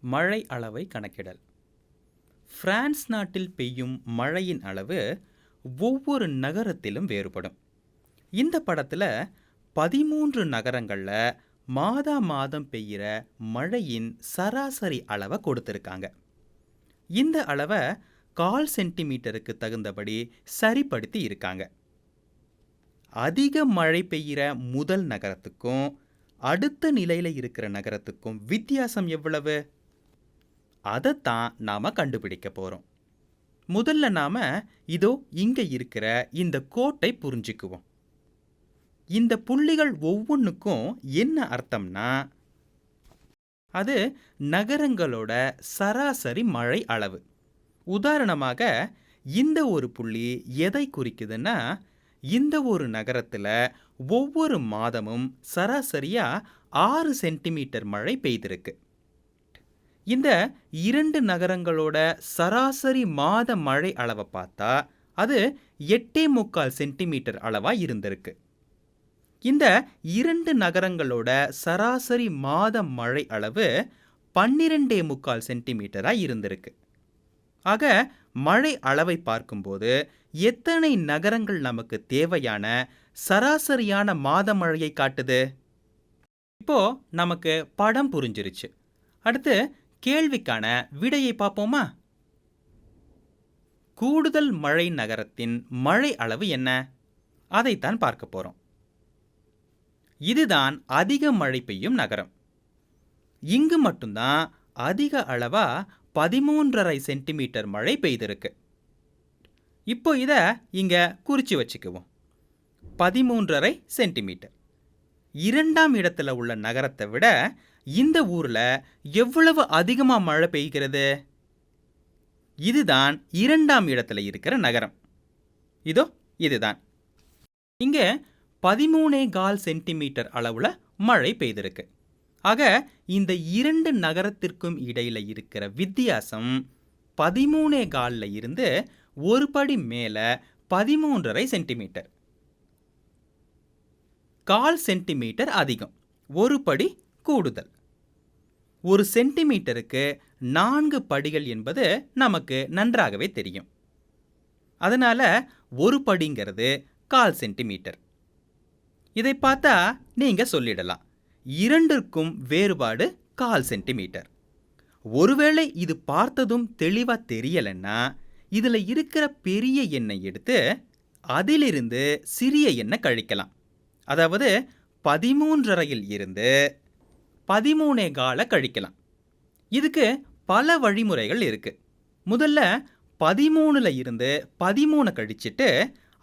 மழை அளவை கணக்கிடல். பிரான்ஸ் நாட்டில் பெய்யும் மழையின் அளவு ஒவ்வொரு நகரத்திலும் வேறுபடும். இந்த படத்தில் பதிமூன்று நகரங்களில் மாதா மாதம் பெய்கிற மழையின் சராசரி அளவை கொடுத்துருக்காங்க. இந்த அளவை கால் சென்டிமீட்டருக்கு தகுந்தபடி சரிப்படுத்தி இருக்காங்க. அதிக மழை பெய்கிற முதல் நகரத்துக்கும் அடுத்த நிலையில் இருக்கிற நகரத்துக்கும் வித்தியாசம் எவ்வளவு? அதைத்தான் நாம் கண்டுபிடிக்க போகிறோம் முதல்ல நாம் இதோ இங்கே இருக்கிற இந்த கோட்டை புரிஞ்சுக்குவோம். இந்த புள்ளிகள் ஒவ்வொன்றுக்கும் என்ன அர்த்தம்னா அது நகரங்களோட சராசரி மழை அளவு. உதாரணமாக இந்த ஒரு புள்ளி எதை குறிக்குதுன்னா இந்த ஒரு நகரத்தில் ஒவ்வொரு மாதமும் சராசரியாக ஆறு சென்டிமீட்டர் மழை பெய்திருக்கு. இந்த இரண்டு நகரங்களோட சராசரி மாத மழை அளவை பார்த்தா அது எட்டே முக்கால் சென்டிமீட்டர் அளவாக இருந்திருக்கு. இந்த இரண்டு நகரங்களோட சராசரி மாத மழை அளவு பன்னிரெண்டே முக்கால் சென்டிமீட்டராக இருந்திருக்கு. ஆக மழை அளவை பார்க்கும்போது எத்தனை நகரங்கள் நமக்கு தேவையான சராசரியான மாத மழையை காட்டுது? இப்போ நமக்கு படம் புரிஞ்சிருச்சு. அடுத்து கேள்விக்கான விடையை பார்ப்போமா? கூடுதல் மழை நகரத்தின் மழை அளவு என்ன? அதைத்தான் பார்க்க போகிறோம் இதுதான் அதிக மழை பெய்யும் நகரம். இங்கு மட்டும்தான் அதிக அளவா பதிமூன்றரை சென்டிமீட்டர் மழை பெய்திருக்கு. இப்போ இதை இங்கே குறித்து வச்சுக்குவோம். பதிமூன்றரை சென்டிமீட்டர். இரண்டாம் இடத்துல உள்ள நகரத்தை விட இந்த ஊரில் எவ்வளவு அதிகமாக மழை பெய்கிறது? இதுதான் இரண்டாம் இடத்துல இருக்கிற நகரம். இதோ இதுதான். இங்கே பதிமூணே கால் சென்டிமீட்டர் அளவில் மழை பெய்திருக்கு. ஆக இந்த இரண்டு நகரத்திற்கும் இடையில் இருக்கிற வித்தியாசம் பதிமூணே காலில் இருந்து ஒரு படி மேலே பதிமூன்றரை சென்டிமீட்டர். கால் சென்டிமீட்டர் அதிகம். ஒரு படி கூடுதல். ஒரு சென்டிமீட்டருக்கு நான்கு படிகள் என்பது நமக்கு நன்றாகவே தெரியும். அதனால் ஒரு படிங்கிறது கால் சென்டிமீட்டர். இதை பார்த்தா நீங்கள் சொல்லிடலாம். இரண்டிற்கும் வேறுபாடு கால் சென்டிமீட்டர். ஒருவேளை இது பார்த்ததும் தெளிவாக தெரியலைன்னா இதில் இருக்கிற பெரிய எண்ணெய் எடுத்து அதிலிருந்து சிறிய எண்ணெய் கழிக்கலாம். அதாவது பதிமூன்றரையில் இருந்து பதிமூணே கால கழிக்கலாம். இதுக்கு பல வழிமுறைகள் இருக்குது முதல்ல பதிமூணில் இருந்து பதிமூணை கழிச்சிட்டு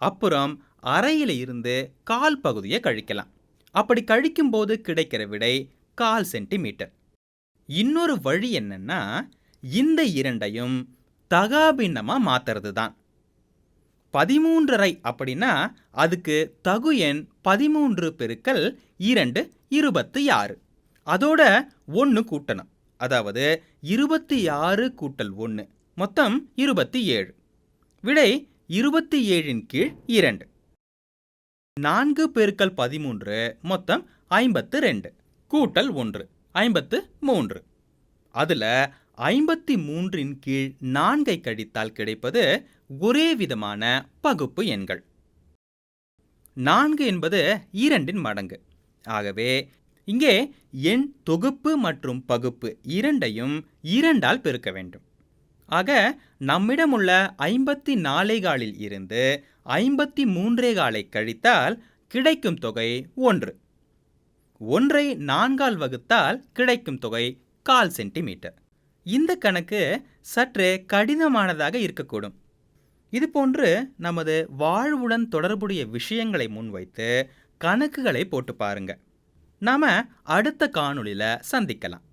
அப்புறம் அறையில் இருந்து கால் பகுதியை கழிக்கலாம். அப்படி கழிக்கும்போது கிடைக்கிற விடை கால் சென்டிமீட்டர். இன்னொரு வழி என்னென்னா இந்த இரண்டையும் தகாபின்னமாக மாற்றுறது தான் பதிமூன்றரை அப்படின்னா அதுக்கு தகு எண் பதிமூன்று பெருக்கல் இரண்டு இருபத்தி ஆறு. அதோட ஒன்று கூட்டணும். அதாவது இருபத்தி ஆறு கூட்டல் ஒன்று மொத்தம் இருபத்தி ஏழு. விடை இருபத்தி ஏழின் கீழ் இரண்டு. நான்கு பெருக்கல் பதிமூன்று மொத்தம் ஐம்பத்து ரெண்டு கூட்டல் ஒன்று ஐம்பத்து மூன்று. அதில் ஐம்பத்தி மூன்றின் கீழ் நான்கை கழித்தால் கிடைப்பது ஒரே விதமான பகுப்பு எண்கள். நான்கு என்பது இரண்டின் மடங்கு. ஆகவே இங்கே எண் தொகுப்பு மற்றும் பகுப்பு இரண்டையும் இரண்டால் பெருக்க வேண்டும். ஆக நம்மிடமுள்ள ஐம்பத்தி நாலே காலில் இருந்து ஐம்பத்தி மூன்றே காலை கழித்தால் கிடைக்கும் தொகை ஒன்று. ஒன்றை நான்கால் வகுத்தால் கிடைக்கும் தொகை கால் சென்டிமீட்டர். இந்த கணக்கு சற்று கடினமானதாக இருக்கக்கூடும். இதுபோன்று நமது வாழ்வுடன் தொடர்புடைய விஷயங்களை முன்வைத்து கணக்குகளை போட்டு பாருங்க. நாம அடுத்த காணொளியில் சந்திக்கலாம்.